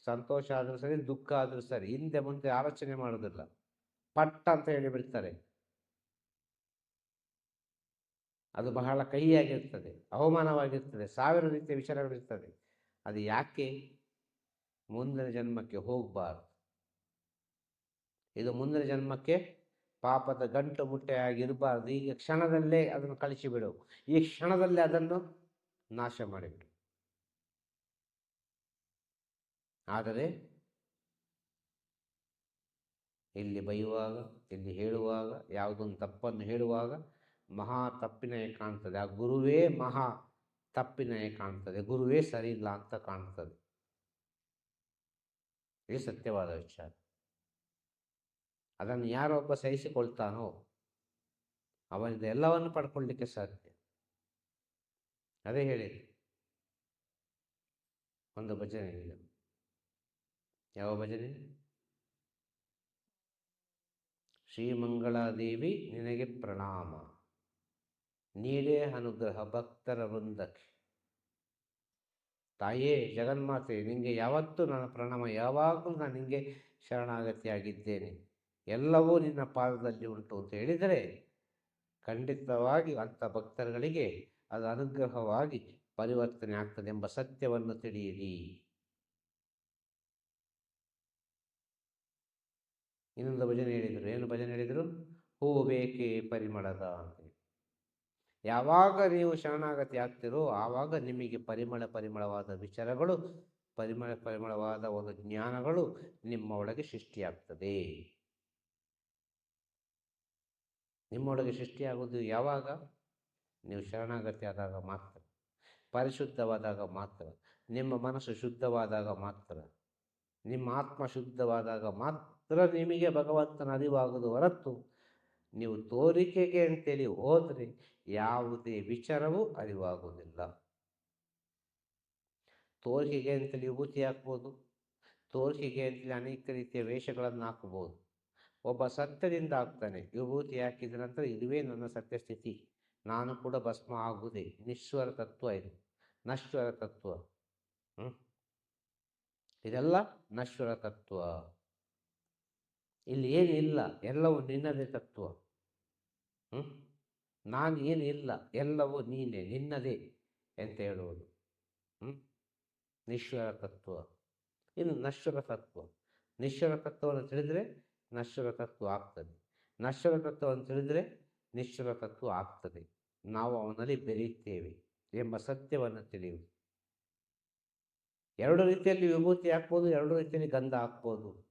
ಸಂತೋಷ ಆದರೂ ಸರಿ ದುಃಖ ಆದರೂ ಸರಿ ಹಿಂದೆ ಮುಂದೆ ಆಲೋಚನೆ ಮಾಡೋದಿಲ್ಲ ಪಟ್ಟ ಅಂತ ಹೇಳಿಬಿಡ್ತಾರೆ ಅದು ಬಹಳ ಕಹಿಯಾಗಿರ್ತದೆ ಅವಮಾನವಾಗಿರ್ತದೆ ಸಾವಿರ ರೀತಿಯ ವಿಚಾರಗಳಿರ್ತದೆ. ಅದು ಯಾಕೆ? ಮುಂದಿನ ಜನ್ಮಕ್ಕೆ ಹೋಗಬಾರ್ದು. ಇದು ಮುಂದಿನ ಜನ್ಮಕ್ಕೆ ಪಾಪದ ಗಂಟು ಮುಟ್ಟೆಯಾಗಿರಬಾರ್ದು ಈಗ ಕ್ಷಣದಲ್ಲೇ ಅದನ್ನು ಕಳಿಸಿಬಿಡು. ಈ ಕ್ಷಣದಲ್ಲೇ ಅದನ್ನು ನಾಶ ಮಾಡಿಬಿಡು. ಆದರೆ ಇಲ್ಲಿ ಬೈಯುವಾಗ, ಇಲ್ಲಿ ಹೇಳುವಾಗ, ಯಾವುದೊಂದು ತಪ್ಪನ್ನು ಹೇಳುವಾಗ ಮಹಾ ತಪ್ಪಿನೇ ಕಾಣ್ತದೆ. ಆ ಗುರುವೇ ಮಹಾ ತಪ್ಪಿನೇ ಕಾಣ್ತದೆ. ಗುರುವೇ ಸರಿ ಇಲ್ಲ ಅಂತ ಕಾಣ್ತದೆ. ಇದು ಸತ್ಯವಾದ ವಿಚಾರ. ಅದನ್ನು ಯಾರೊಬ್ಬ ಸಹಿಸಿಕೊಳ್ತಾನೋ ಅವನಿಂದ ಎಲ್ಲವನ್ನು ಪಡ್ಕೊಳ್ಳಿಕ್ಕೆ ಸಾಧ್ಯ. ಅದೇ ಹೇಳಿದೆ. ಒಂದು ಭಜನೆ ಯಾವ ಭಜನೆ? ಶ್ರೀಮಂಗಳಾದೇವಿ ನಿನಗೆ ಪ್ರಣಾಮ. ನೀಡೇ ಅನುಗ್ರಹ ಭಕ್ತರ ವೃಂದಕ್ಕೆ. ತಾಯೇ, ಜಗನ್ಮಾತೆ ನಿನಗೆ ಯಾವತ್ತೂ ನನ್ನ ಪ್ರಣಾಮ, ಯಾವಾಗಲೂ ನಾನು ನಿನಗೆ ಶರಣಾಗತಿಯಾಗಿದ್ದೇನೆ. ಎಲ್ಲವೂ ನಿನ್ನ ಪಾದದಲ್ಲಿ ಉಂಟು ಅಂತ ಹೇಳಿದರೆ ಖಂಡಿತವಾಗಿ ಅಂಥ ಭಕ್ತರುಗಳಿಗೆ ಅದು ಅನುಗ್ರಹವಾಗಿ ಪರಿವರ್ತನೆ ಆಗ್ತದೆ ಎಂಬ ಸತ್ಯವನ್ನು ತಿಳಿಯಿರಿ. ಇನ್ನೊಂದು ಭಜನೆ ಹೇಳಿದರು. ಏನು ಭಜನೆ ಹೇಳಿದರು? ಹೂವು ಬೇಕೇ ಪರಿಮಳದ ಅಂತ ಯಾವಾಗ ನೀವು ಶರಣಾಗತಿ ಆಗ್ತಿರೋ ಆವಾಗ ನಿಮಗೆ ಪರಿಮಳ ಪರಿಮಳವಾದ ವಿಚಾರಗಳು, ಪರಿಮಳ ಪರಿಮಳವಾದ ಒಂದು ಜ್ಞಾನಗಳು ನಿಮ್ಮ ಒಳಗೆ ಸೃಷ್ಟಿಯಾಗ್ತದೆ. ನಿಮ್ಮೊಳಗೆ ಸೃಷ್ಟಿಯಾಗುವುದು ಯಾವಾಗ? ನೀವು ಶರಣಾಗತಿ ಆದಾಗ ಮಾತ್ರ ಪರಿಶುದ್ಧವಾದಾಗ ಮಾತ್ರ ನಿಮ್ಮ ಮನಸ್ಸು ಶುದ್ಧವಾದಾಗ ಮಾತ್ರ ನಿಮ್ಮ ಆತ್ಮ ಶುದ್ಧವಾದಾಗ ಮಾತ್ರ ನಿಮಗೆ ಭಗವಂತನ ಅರಿವಾಗದು ಹೊರತು ನೀವು ತೋರಿಕೆಗೆ ಅಂತೇಳಿ ಹೋದರೆ ಯಾವುದೇ ವಿಚಾರವೂ ಅರಿವಾಗುವುದಿಲ್ಲ. ತೋರಿಕೆಗೆ ಅಂತೇಳಿ ವಿಭೂತಿ ಹಾಕ್ಬೋದು ತೋರಿಕೆಗೆ ಅಂತೇಳಿ ಅನೇಕ ರೀತಿಯ ವೇಷಗಳನ್ನು ಹಾಕಬಹುದು ಒಬ್ಬ ಸತ್ಯದಿಂದ ಆಗ್ತಾನೆ. ವಿಭೂತಿ ಹಾಕಿದ ನಂತರ ಇದುವೇ ನನ್ನ ಸತ್ಯ ಸ್ಥಿತಿ ನಾನು ಕೂಡ ಭಸ್ಮ ಆಗುವುದೇ. ನಿಶ್ವರ ತತ್ವ ಇದು. ನಶ್ವರ ತತ್ವ. ಹ್ಞೂ ಇದೆಲ್ಲ ನಶ್ವರ ತತ್ವ. ಇಲ್ಲಿ ಏನಿಲ್ಲ ಎಲ್ಲವೂ ನಿನ್ನದೇ ತತ್ವ. ಹ್ಞೂ ನಾನು ಇಲ್ಲ. ಎಲ್ಲವೂ ನೀನೇ, ನಿನ್ನದೇ ಅಂತ ಹೇಳುವುದು. ನಿಶ್ವರ ತತ್ವ. ಇನ್ನು ನಶ್ವರ ತತ್ವ. ನಿಶ್ವರ ತತ್ವವನ್ನು ತಿಳಿದರೆ ನಶ್ವರ ತತ್ವ ಆಗ್ತದೆ. ನಶ್ವರ ಅಂತ ತಿಳಿದರೆ ನಿಶ್ವರ ತತ್ವ ಆಗ್ತದೆ. ನಾವು ಅವನಲ್ಲಿ ಬೆರೆಯುತ್ತೇವೆ ಎಂಬ ಸತ್ಯವನ್ನು ತಿಳಿಯುವುದು. ಎರಡು ರೀತಿಯಲ್ಲಿ ವಿಭೂತಿ ಹಾಕ್ಬೋದು, ಎರಡು ರೀತಿಯಲ್ಲಿ ಗಂಧ ಹಾಕ್ಬೋದು.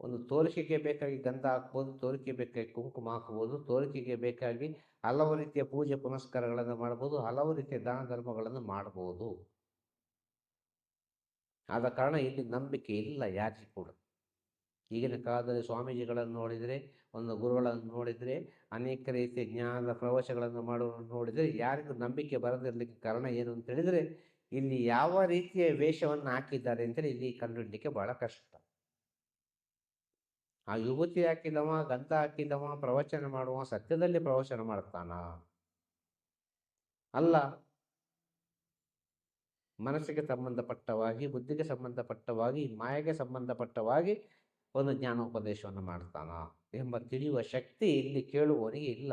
ಒಂದು ತೋರಿಕೆಗೆ ಬೇಕಾಗಿ ಗಂಧ ಹಾಕ್ಬೋದು ತೋರಿಕೆ ಬೇಕಾಗಿ ಕುಂಕುಮ ಹಾಕ್ಬೋದು, ತೋರಿಕೆಗೆ ಬೇಕಾಗಿ ಹಲವು ರೀತಿಯ ಪೂಜೆ ಪುನಸ್ಕಾರಗಳನ್ನು ಮಾಡ್ಬೋದು, ಹಲವು ರೀತಿಯ ದಾನ ಧರ್ಮಗಳನ್ನು ಮಾಡ್ಬೋದು. ಆದ ಕಾರಣ ಇಲ್ಲಿ ನಂಬಿಕೆ ಇಲ್ಲ ಯಾರಿಗೂ ಕೂಡ. ಈಗಿನ ಕಾಲದಲ್ಲಿ ಸ್ವಾಮೀಜಿಗಳನ್ನು ನೋಡಿದರೆ ಒಂದು ಗುರುಗಳನ್ನು ನೋಡಿದರೆ ಅನೇಕ ರೀತಿಯ ಜ್ಞಾನದ ಪ್ರವಚಗಳನ್ನು ಮಾಡುವ ನೋಡಿದರೆ ಯಾರಿಗೂ ನಂಬಿಕೆ ಬರದಿರಲಿಕ್ಕೆ ಕಾರಣ ಏನು ಅಂತ ಹೇಳಿದರೆ ಇಲ್ಲಿ ಯಾವ ರೀತಿಯ ವೇಷವನ್ನು ಹಾಕಿದ್ದಾರೆ ಅಂತೇಳಿ ಇಲ್ಲಿ ಕಂಡುಹಿಡಲಿಕ್ಕೆ ಬಹಳ ಕಷ್ಟ. ಆ ವಿಭೂತಿ ಹಾಕಿದವ ಗಂಧ ಹಾಕಿದವ ಪ್ರವಚನ ಮಾಡುವ ಸತ್ಯದಲ್ಲಿ ಪ್ರವಚನ ಮಾಡ್ತಾನ ಅಲ್ಲ. ಮನಸ್ಸಿಗೆ ಸಂಬಂಧಪಟ್ಟವಾಗಿ ಬುದ್ಧಿಗೆ ಸಂಬಂಧಪಟ್ಟವಾಗಿ ಮಾಯೆಗೆ ಸಂಬಂಧಪಟ್ಟವಾಗಿ ಒಂದು ಜ್ಞಾನೋಪದೇಶವನ್ನು ಮಾಡ್ತಾನ ಎಂಬ ತಿಳಿಯುವ ಶಕ್ತಿ ಇಲ್ಲಿ ಕೇಳುವವರಿಗೆ ಇಲ್ಲ.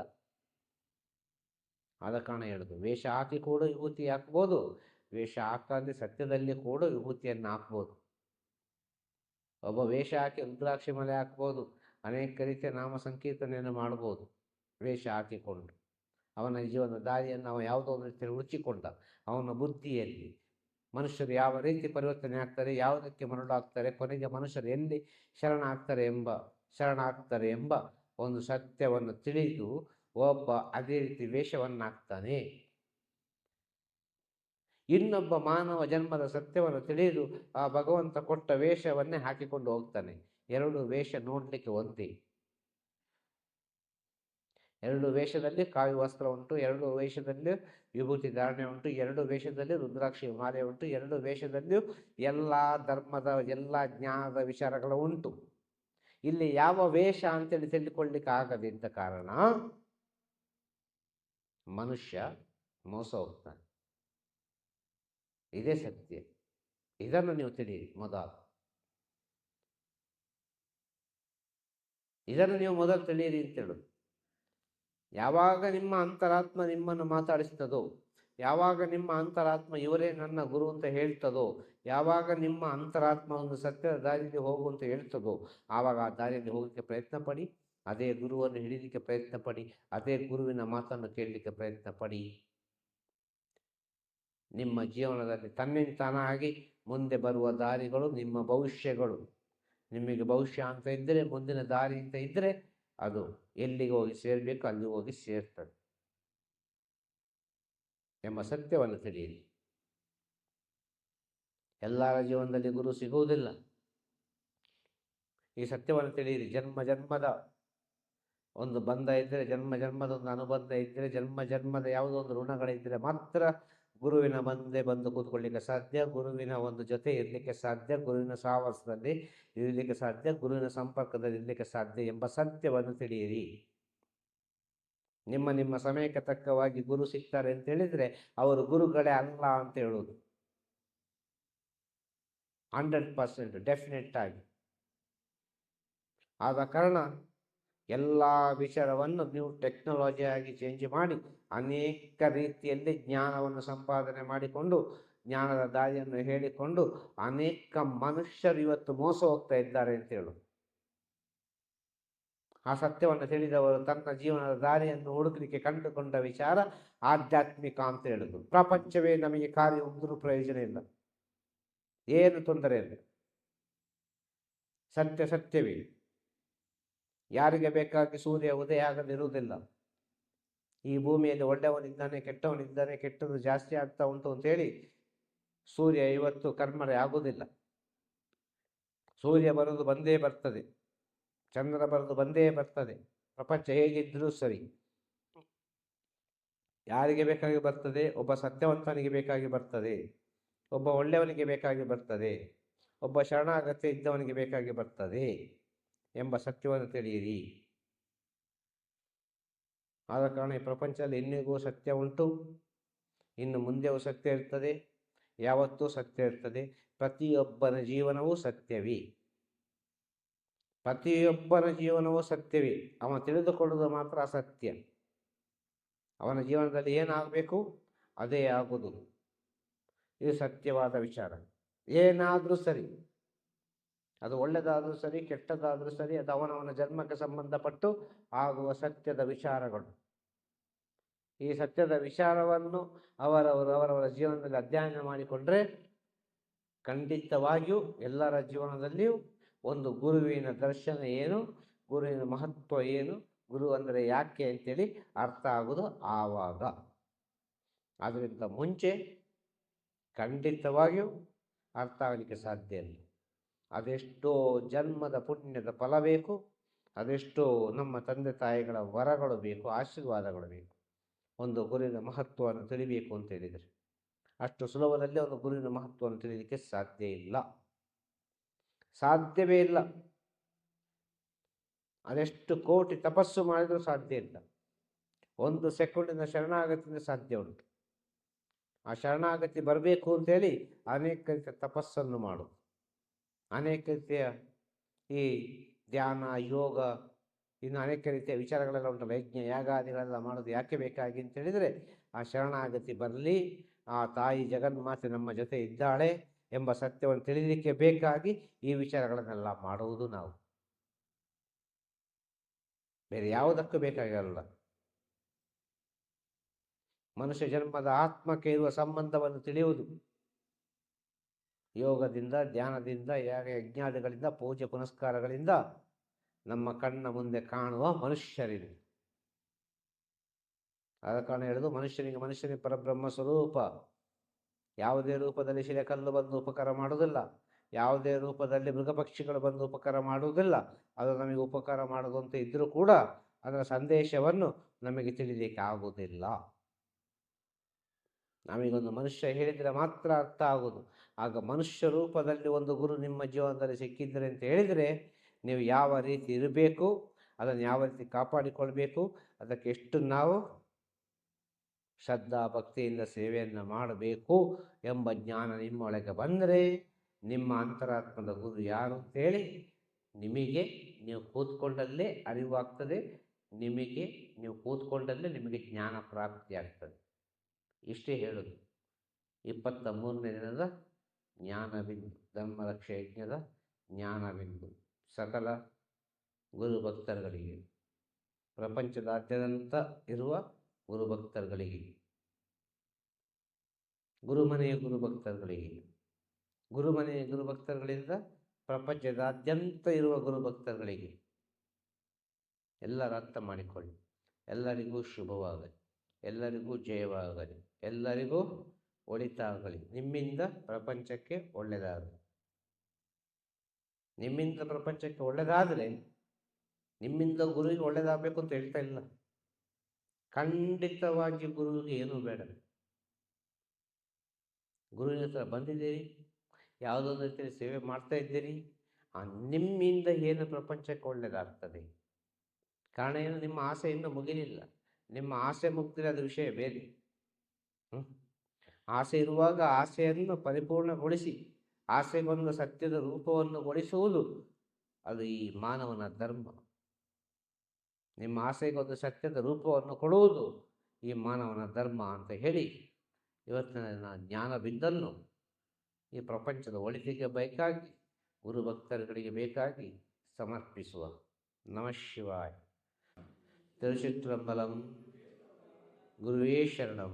ಆದ ಕಾರಣ ಹೇಳುದು, ವೇಷ ಹಾಕಿ ಕೂಡ ವಿಭೂತಿ ಹಾಕ್ಬೋದು, ವೇಷ ಹಾಕದೆ ಸತ್ಯದಲ್ಲಿ ಕೂಡ ವಿಭೂತಿಯನ್ನು ಹಾಕ್ಬೋದು. ಒಬ್ಬ ವೇಷ ಹಾಕಿ ರುದ್ರಾಕ್ಷಿ ಮಲೆ ಹಾಕ್ಬೋದು, ಅನೇಕ ರೀತಿಯ ನಾಮ ಸಂಕೀರ್ತನೆಯನ್ನು ಮಾಡ್ಬೋದು, ವೇಷ ಹಾಕಿಕೊಂಡು ಅವನ ಜೀವನ ದಾರಿಯನ್ನು ಅವ ಯಾವುದೋ ಒಂದು ರೀತಿಯಲ್ಲಿ ಉಳಿಸಿಕೊಂಡ ಅವನ ಬುದ್ಧಿಯಲ್ಲಿ ಮನುಷ್ಯರು ಯಾವ ರೀತಿ ಪರಿವರ್ತನೆ ಆಗ್ತಾರೆ, ಯಾವುದಕ್ಕೆ ಮರಳಾಗ್ತಾರೆ, ಕೊನೆಗೆ ಮನುಷ್ಯರು ಎಲ್ಲಿ ಶರಣಾಗ್ತಾರೆ ಎಂಬ ಶರಣಾಗ್ತಾರೆ ಎಂಬ ಒಂದು ಸತ್ಯವನ್ನು ತಿಳಿದು ಒಬ್ಬ ಅದೇ ರೀತಿ ವೇಷವನ್ನಾಗ್ತಾನೆ. ಇನ್ನೊಬ್ಬ ಮಾನವ ಜನ್ಮದ ಸತ್ಯವನ್ನು ತಿಳಿದು ಆ ಭಗವಂತ ಕೊಟ್ಟ ವೇಷವನ್ನೇ ಹಾಕಿಕೊಂಡು ಹೋಗ್ತಾನೆ. ಎರಡು ವೇಷ ನೋಡಲಿಕ್ಕೆ ಒಂದೇ. ಎರಡು ವೇಷದಲ್ಲಿ ಕಾವಿ ವಸ್ತ್ರ ಉಂಟು, ಎರಡು ವೇಷದಲ್ಲಿ ವಿಭೂತಿ ಧಾರಣೆ ಉಂಟು, ಎರಡು ವೇಷದಲ್ಲಿ ರುದ್ರಾಕ್ಷಿ ಮಾಲೆ ಉಂಟು, ಎರಡು ವೇಷದಲ್ಲಿಯೂ ಎಲ್ಲ ಧರ್ಮದ, ಎಲ್ಲ ಜ್ಞಾನದ ವಿಚಾರಗಳು ಉಂಟು. ಇಲ್ಲಿ ಯಾವ ವೇಷ ಅಂತೇಳಿ ತಿಳಿದುಕೊಳ್ಳಿಕ್ಕೆ ಆಗದಿದ್ದ ಕಾರಣ ಮನುಷ್ಯ ಮೋಸ ಹೋಗ್ತಾನೆ. ಇದೇ ಸತ್ಯ. ಇದನ್ನು ನೀವು ತಿಳಿಯಿರಿ ಮೊದಲು. ಇದನ್ನು ನೀವು ಮೊದಲು ತಿಳಿಯಿರಿ ಅಂತೇಳುದು ಯಾವಾಗ ನಿಮ್ಮ ಅಂತರಾತ್ಮ ನಿಮ್ಮನ್ನು ಮಾತಾಡಿಸ್ತದೋ, ಯಾವಾಗ ನಿಮ್ಮ ಅಂತರಾತ್ಮ ಇವರೇ ನನ್ನ ಗುರು ಅಂತ ಹೇಳ್ತದೋ, ಯಾವಾಗ ನಿಮ್ಮ ಅಂತರಾತ್ಮ ಒಂದು ಸತ್ಯದ ದಾರಿಯಲ್ಲಿ ಹೋಗು ಅಂತ ಹೇಳ್ತದೋ, ಆವಾಗ ಆ ದಾರಿಯಲ್ಲಿ ಹೋಗಲಿಕ್ಕೆ ಪ್ರಯತ್ನ ಪಡಿ, ಅದೇ ಗುರುವನ್ನು ಹಿಡಿಲಿಕ್ಕೆ ಪ್ರಯತ್ನ ಪಡಿ, ಅದೇ ಗುರುವಿನ ಮಾತನ್ನು ಕೇಳಲಿಕ್ಕೆ ಪ್ರಯತ್ನ ಪಡಿ. ನಿಮ್ಮ ಜೀವನದಲ್ಲಿ ತನ್ನಿಂದ ತಾನಾಗಿ ಮುಂದೆ ಬರುವ ದಾರಿಗಳು ನಿಮ್ಮ ಭವಿಷ್ಯಗಳು. ನಿಮಗೆ ಭವಿಷ್ಯ ಅಂತ ಇದ್ದರೆ ಮುಂದಿನ ದಾರಿ ಅಂತ ಇದ್ದರೆ ಅದು ಎಲ್ಲಿಗೆ ಹೋಗಿ ಸೇರಬೇಕು ಅಲ್ಲಿ ಹೋಗಿ ಸೇರ್ತದೆ ಎಂಬ ಸತ್ಯವನ್ನು ತಿಳಿಯಿರಿ. ಎಲ್ಲರ ಜೀವನದಲ್ಲಿ ಗುರು ಸಿಗುವುದಿಲ್ಲ. ಈ ಸತ್ಯವನ್ನು ತಿಳಿಯಿರಿ. ಜನ್ಮ ಜನ್ಮದ ಒಂದು ಬಂಧ ಇದ್ದರೆ ಜನ್ಮ ಜನ್ಮದ ಒಂದು ಅನುಬಂಧ ಇದ್ದರೆ ಜನ್ಮ ಜನ್ಮದ ಯಾವುದೋ ಒಂದು ಋಣಗಳಿದ್ದರೆ ಮಾತ್ರ ಗುರುವಿನ ಮುಂದೆ ಬಂದು ಕೂತ್ಕೊಳ್ಳಿಕ್ಕೆ ಸಾಧ್ಯ, ಗುರುವಿನ ಒಂದು ಜೊತೆ ಇರಲಿಕ್ಕೆ ಸಾಧ್ಯ, ಗುರುವಿನ ಸಾವಾಸದಲ್ಲಿ ಇರಲಿಕ್ಕೆ ಸಾಧ್ಯ, ಗುರುವಿನ ಸಂಪರ್ಕದಲ್ಲಿ ಇರಲಿಕ್ಕೆ ಸಾಧ್ಯ ಎಂಬ ಸತ್ಯವನ್ನು ತಿಳಿಯಿರಿ. ನಿಮ್ಮ ನಿಮ್ಮ ಸಮಯಕ್ಕೆ ತಕ್ಕವಾಗಿ ಗುರು ಸಿಗ್ತಾರೆ ಅಂತ ಹೇಳಿದ್ರೆ ಅವರು ಗುರುಗಳೇ ಅಲ್ಲ ಅಂತ ಹೇಳೋದು ಹಂಡ್ರೆಡ್ ಪರ್ಸೆಂಟ್ ಡೆಫಿನೆಟ್ ಆಗಿ. ಆದ ಕಾರಣ ಎಲ್ಲ ವಿಚಾರವನ್ನು ನೀವು ಟೆಕ್ನಾಲಜಿಯಾಗಿ ಚೇಂಜ್ ಮಾಡಿ ಅನೇಕ ರೀತಿಯಲ್ಲಿ ಜ್ಞಾನವನ್ನು ಸಂಪಾದನೆ ಮಾಡಿಕೊಂಡು, ಜ್ಞಾನದ ದಾರಿಯನ್ನು ಹೇಳಿಕೊಂಡು ಅನೇಕ ಮನುಷ್ಯರು ಇವತ್ತು ಮೋಸ ಹೋಗ್ತಾ ಇದ್ದಾರೆ ಅಂತ ಹೇಳು. ಆ ಸತ್ಯವನ್ನು ತಿಳಿದವರು ತನ್ನ ಜೀವನದ ದಾರಿಯನ್ನು ಹುಡುಕಲಿಕ್ಕೆ ಕಂಡುಕೊಂಡ ವಿಚಾರ ಆಧ್ಯಾತ್ಮಿಕ ಅಂತ ಹೇಳುದು. ಪ್ರಪಂಚವೇ ನಮಗೆ ಕಾರ್ಯ ಒಂದರೂ ಪ್ರಯೋಜನ ಇಲ್ಲ. ಏನು ತೊಂದರೆ ಇಲ್ಲ. ಸತ್ಯ ಸತ್ಯವೇ. ಯಾರಿಗೆ ಬೇಕಾಗಿ ಸೂರ್ಯ ಉದಯ ಆಗದಿರುವುದಿಲ್ಲ. ಈ ಭೂಮಿಯಲ್ಲಿ ಒಳ್ಳೆಯವನಿದ್ದಾನೆ, ಕೆಟ್ಟವನಿದ್ದಾನೆ, ಕೆಟ್ಟದ್ದು ಜಾಸ್ತಿ ಆಗ್ತಾ ಉಂಟು ಅಂತೇಳಿ ಸೂರ್ಯ ಇವತ್ತು ಕರ್ಮರೆ ಆಗುವುದಿಲ್ಲ ಸೂರ್ಯ ಬರೋದು ಬಂದೇ ಬರ್ತದೆ, ಚಂದ್ರ ಬರೋದು ಬಂದೇ ಬರ್ತದೆ, ಪ್ರಪಂಚ ಹೇಗಿದ್ರೂ ಸರಿ. ಯಾರಿಗೆ ಬೇಕಾಗಿ ಬರ್ತದೆ? ಒಬ್ಬ ಸತ್ಯವಂತನಿಗೆ ಬೇಕಾಗಿ ಬರ್ತದೆ, ಒಬ್ಬ ಒಳ್ಳೆಯವನಿಗೆ ಬೇಕಾಗಿ ಬರ್ತದೆ, ಒಬ್ಬ ಶರಣಾಗತ್ಯ ಇದ್ದವನಿಗೆ ಬೇಕಾಗಿ ಬರ್ತದೆ ಎಂಬ ಸತ್ಯವನ್ನು ತಿಳಿಯಿರಿ. ಆದ ಕಾರಣ ಈ ಪ್ರಪಂಚದಲ್ಲಿ ಇನ್ನಿಗೂ ಸತ್ಯ ಉಂಟು. ಇನ್ನು ಮುಂದೆಯೂ ಸತ್ಯ ಇರ್ತದೆ, ಯಾವತ್ತೂ ಸತ್ಯ ಇರ್ತದೆ. ಪ್ರತಿಯೊಬ್ಬನ ಜೀವನವೂ ಸತ್ಯವೇ. ಪ್ರತಿಯೊಬ್ಬನ ಜೀವನವೂ ಸತ್ಯವೇ. ಅವನು ತಿಳಿದುಕೊಳ್ಳುವುದು ಮಾತ್ರ ಅಸತ್ಯ. ಅವನ ಜೀವನದಲ್ಲಿ ಏನಾಗಬೇಕು, ಅದೇ ಆಗುವುದು. ಇದು ಸತ್ಯವಾದ ವಿಚಾರ. ಏನಾದರೂ ಸರಿ. ಅದು ಒಳ್ಳೆಯದಾದರೂ ಸರಿ, ಕೆಟ್ಟದಾದರೂ ಸರಿ, ಅದು ಅವನವನ ಜನ್ಮಕ್ಕೆ ಸಂಬಂಧಪಟ್ಟು ಆಗುವ ಸತ್ಯದ ವಿಚಾರಗಳು. ಈ ಸತ್ಯದ ವಿಚಾರವನ್ನು ಅವರವರು ಅವರವರ ಜೀವನದಲ್ಲಿ ಅಧ್ಯಯನ ಮಾಡಿಕೊಂಡ್ರೆ ಖಂಡಿತವಾಗಿಯೂ ಎಲ್ಲರ ಜೀವನದಲ್ಲಿಯೂ ಒಂದು ಗುರುವಿನ ದರ್ಶನ ಏನು, ಗುರುವಿನ ಮಹತ್ವ ಏನು, ಗುರು ಅಂದರೆ ಯಾಕೆ ಅಂತೇಳಿ ಅರ್ಥ ಆಗೋದು ಆವಾಗ. ಅದರಿಂದ ಮುಂಚೆ ಖಂಡಿತವಾಗಿಯೂ ಅರ್ಥ ಆಗಲಿಕ್ಕೆ ಸಾಧ್ಯ ಇಲ್ಲ. ಅದೆಷ್ಟೋ ಜನ್ಮದ ಪುಣ್ಯದ ಫಲ ಬೇಕು, ಅದೆಷ್ಟೋ ನಮ್ಮ ತಂದೆ ತಾಯಿಗಳ ವರಗಳು ಬೇಕು, ಆಶೀರ್ವಾದಗಳು ಬೇಕು. ಒಂದು ಗುರುವಿನ ಮಹತ್ವವನ್ನು ತಿಳಿಬೇಕು ಅಂತ ಹೇಳಿದರೆ, ಅಷ್ಟು ಸುಲಭದಲ್ಲಿ ಒಂದು ಗುರುವಿನ ಮಹತ್ವವನ್ನು ತಿಳಿಯಲಿಕ್ಕೆ ಸಾಧ್ಯ ಇಲ್ಲ. ಸಾಧ್ಯವೇ ಇಲ್ಲ. ಅದೆಷ್ಟು ಕೋಟಿ ತಪಸ್ಸು ಮಾಡಿದರೂ ಸಾಧ್ಯ ಇಲ್ಲ. ಒಂದು ಸೆಕೆಂಡಿನ ಶರಣಾಗತಿಯಿಂದ ಸಾಧ್ಯ ಉಂಟು. ಆ ಶರಣಾಗತಿ ಬರಬೇಕು ಅಂತೇಳಿ ಅನೇಕ ರೀತಿಯ ತಪಸ್ಸನ್ನು ಮಾಡು ಅನೇಕ ರೀತಿಯ ಈ ಧ್ಯಾನ, ಯೋಗ, ಇನ್ನು ಅನೇಕ ರೀತಿಯ ವಿಚಾರಗಳೆಲ್ಲ ಉಂಟಲ್ಲ. ಯಜ್ಞ, ಯಾಗಾದಿಗಳೆಲ್ಲ ಮಾಡೋದು ಯಾಕೆ ಬೇಕಾಗಿ ಅಂತ ಹೇಳಿದರೆ, ಆ ಶರಣಾಗತಿ ಬರಲಿ, ಆ ತಾಯಿ ಜಗನ್ಮಾತೆ ನಮ್ಮ ಜೊತೆ ಇದ್ದಾಳೆ ಎಂಬ ಸತ್ಯವನ್ನು ತಿಳಿಯಲಿಕ್ಕೆ ಬೇಕಾಗಿ ಈ ವಿಚಾರಗಳನ್ನೆಲ್ಲ ಮಾಡುವುದು ನಾವು. ಬೇರೆ ಯಾವುದಕ್ಕೂ ಬೇಕಾಗಿರಲ್ಲ. ಮನುಷ್ಯ ಜನ್ಮದ ಆತ್ಮಕ್ಕೆ ಇರುವ ಸಂಬಂಧವನ್ನು ತಿಳಿಯುವುದು. ಯೋಗದಿಂದ, ಧ್ಯಾನದಿಂದ, ಯಾಗ ಯಜ್ಞಾದಿಗಳಿಂದ, ಪೂಜೆ ಪುನಸ್ಕಾರಗಳಿಂದ ನಮ್ಮ ಕಣ್ಣ ಮುಂದೆ ಕಾಣುವ ಮನುಷ್ಯರಿದೆ ಆದ ಕಾರಣ ಹೇಳುದು, ಮನುಷ್ಯನಿಗೆ ಮನುಷ್ಯನಿಗೆ ಪರಬ್ರಹ್ಮ ಸ್ವರೂಪ. ಯಾವುದೇ ರೂಪದಲ್ಲಿ ಶಿಲೆಕಲ್ಲು ಬಂದು ಉಪಕಾರ ಮಾಡುವುದಿಲ್ಲ. ಯಾವುದೇ ರೂಪದಲ್ಲಿ ಮೃಗಪಕ್ಷಿಗಳು ಬಂದು ಉಪಕಾರ ಮಾಡುವುದಿಲ್ಲ. ಅದು ನಮಗೆ ಉಪಕಾರ ಮಾಡುವಂತೆ ಇದ್ರೂ ಕೂಡ ಅದರ ಸಂದೇಶವನ್ನು ನಮಗೆ ತಿಳಿಲಿಕ್ಕೆ ಆಗುವುದಿಲ್ಲ. ನಮಗೊಂದು ಮನುಷ್ಯ ಹೇಳಿದರೆ ಮಾತ್ರ ಅರ್ಥ ಆಗೋದು. ಆಗ ಮನುಷ್ಯ ರೂಪದಲ್ಲಿ ಒಂದು ಗುರು ನಿಮ್ಮ ಜೀವನದಲ್ಲಿ ಸಿಕ್ಕಿದ್ದರೆ ಅಂತ ಹೇಳಿದರೆ ನೀವು ಯಾವ ರೀತಿ ಇರಬೇಕು ಅದನ್ನು ಯಾವ ರೀತಿ ಕಾಪಾಡಿಕೊಳ್ಬೇಕು ಅದಕ್ಕೆ ಎಷ್ಟು ನಾವು ಶ್ರದ್ಧಾ ಭಕ್ತಿಯಿಂದ ಸೇವೆಯನ್ನು ಮಾಡಬೇಕು ಎಂಬ ಜ್ಞಾನ ನಿಮ್ಮೊಳಗೆ ಬಂದರೆ ನಿಮ್ಮ ಅಂತರಾತ್ಮದ ಗುರು ಯಾರು ಅಂತೇಳಿ ನಿಮಗೆ ನೀವು ಕೂತ್ಕೊಂಡಲ್ಲೇ ಅರಿವಾಗ್ತದೆ ನಿಮಗೆ ನೀವು ಕೂತ್ಕೊಂಡಲ್ಲೇ ನಿಮಗೆ ಜ್ಞಾನ ಪ್ರಾಪ್ತಿಯಾಗ್ತದೆ. ಇಷ್ಟೇ ಹೇಳೋದು. ಇಪ್ಪತ್ತ ಮೂರನೇ ದಿನದ ಜ್ಞಾನಬಿಂದು. ಧರ್ಮರಕ್ಷ ಯಜ್ಞದ ಜ್ಞಾನಬಿಂದು. ಸಕಲ ಗುರು ಭಕ್ತರುಗಳಿಗೆ ಪ್ರಪಂಚದಾದ್ಯಂತ ಇರುವ ಗುರು ಭಕ್ತರುಗಳಿಗೆ ಗುರುಮನೆಯ ಗುರು ಭಕ್ತರುಗಳಿಗೆ ಗುರುಮನೆಯ ಗುರು ಭಕ್ತರುಗಳಿಂದ ಪ್ರಪಂಚದಾದ್ಯಂತ ಇರುವ ಗುರು ಭಕ್ತರುಗಳಿಗೆ ಎಲ್ಲರ ಅರ್ಥ ಮಾಡಿಕೊಳ್ಳಿ. ಎಲ್ಲರಿಗೂ ಶುಭವಾಗಲಿ. ಎಲ್ಲರಿಗೂ ಜಯವಾಗಲಿ. ಎಲ್ಲರಿಗೂ ಒಳಿತಾಗಲಿ. ನಿಮ್ಮಿಂದ ಪ್ರಪಂಚಕ್ಕೆ ಒಳ್ಳೆಯದಾಗಲಿ ನಿಮ್ಮಿಂದ ಪ್ರಪಂಚಕ್ಕೆ ಒಳ್ಳೆಯದಾದರೆ ನಿಮ್ಮಿಂದ ಗುರುವಿಗೆ ಒಳ್ಳೆಯದಾಗಬೇಕು ಅಂತ ಹೇಳ್ತಾ ಇಲ್ಲ. ಖಂಡಿತವಾಗಿ ಗುರುವಿಗೆ ಏನೂ ಬೇಡ. ಗುರುವಿನ ಹತ್ರ ಬಂದಿದ್ದೀರಿ, ಯಾವುದೊಂದು ರೀತಿಯಲ್ಲಿ ಸೇವೆ ಮಾಡ್ತಾ ಇದ್ದೀರಿ, ಆ ನಿಮ್ಮಿಂದ ಏನು ಪ್ರಪಂಚಕ್ಕೆ ಒಳ್ಳೆಯದಾಗ್ತದೆ ಕಾರಣ ಏನು? ನಿಮ್ಮ ಆಸೆ ಇನ್ನೂ ಮುಗಿಲಿಲ್ಲ. ನಿಮ್ಮ ಆಸೆ ಮುಗ್ದಿರೋದು ವಿಷಯ ಬೇರೆ? ಆಸೆ ಇರುವಾಗ ಆಸೆಯನ್ನು ಪರಿಪೂರ್ಣಗೊಳಿಸಿ ಆಸೆಗೊಂದು ಸತ್ಯದ ರೂಪವನ್ನು ಗೊಳಿಸುವುದು, ಅದು ಈ ಮಾನವನ ಧರ್ಮ. ನಿಮ್ಮ ಆಸೆಗೊಂದು ಸತ್ಯದ ರೂಪವನ್ನು ಕೊಡುವುದು ಈ ಮಾನವನ ಧರ್ಮ ಅಂತ ಹೇಳಿ, ಇವತ್ತಿನ ಜ್ಞಾನ ಬಿದ್ದನ್ನು ಈ ಪ್ರಪಂಚದ ಒಳಿತಿಗೆ ಬೇಕಾಗಿ, ಗುರು ಭಕ್ತರುಗಳಿಗೆ ಬೇಕಾಗಿ ಸಮರ್ಪಿಸುವ. ನಮಃ ಶಿವಾಯ. ತಿರುಚಿತ್ರಂಬಲಂ ಗುರುವೇ ಶರಣಂ.